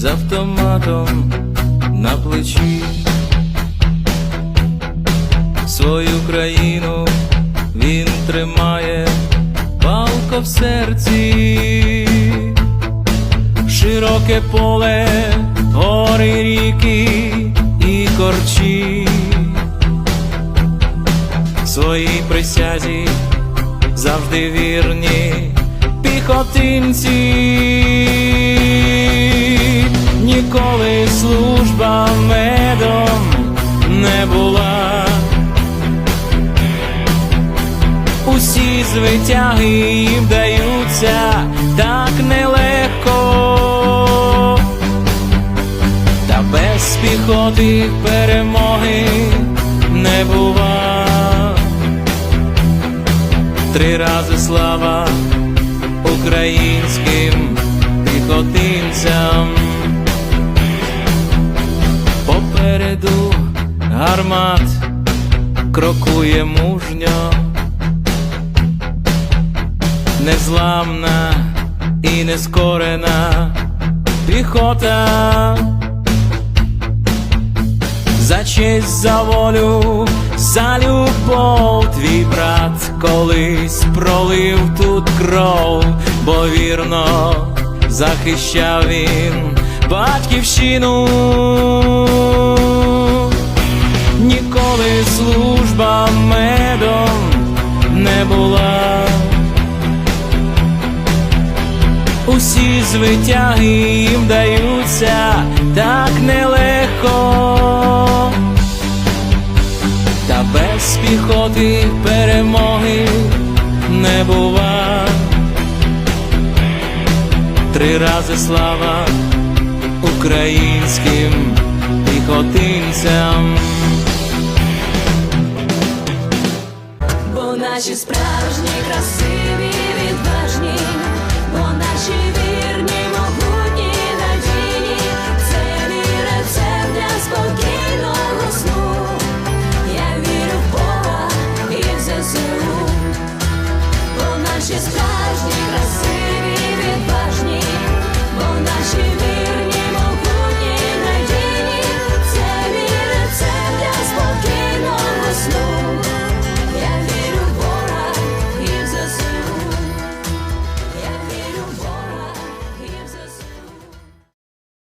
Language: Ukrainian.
з автоматом на плечі, свою країну він тримає, палко в серці, широке поле, гори ріки і корчі, своїй присязі завжди вірні піхотинці. Усі звитяги їм даються так нелегко, та без піхоти перемоги не бува. Три рази слава українським піхотинцям. Попереду гармат крокує мужньо, незламна і нескорена піхота. За честь, за волю, за любов твій брат колись пролив тут кров, бо вірно захищав він батьківщину. Ніколи служба медом не була. Усі звитяги їм даються так нелегко, та без піхоти перемоги не бува. Три рази слава українським піхотинцям. Бо наші справжні, красиві, відважні, бо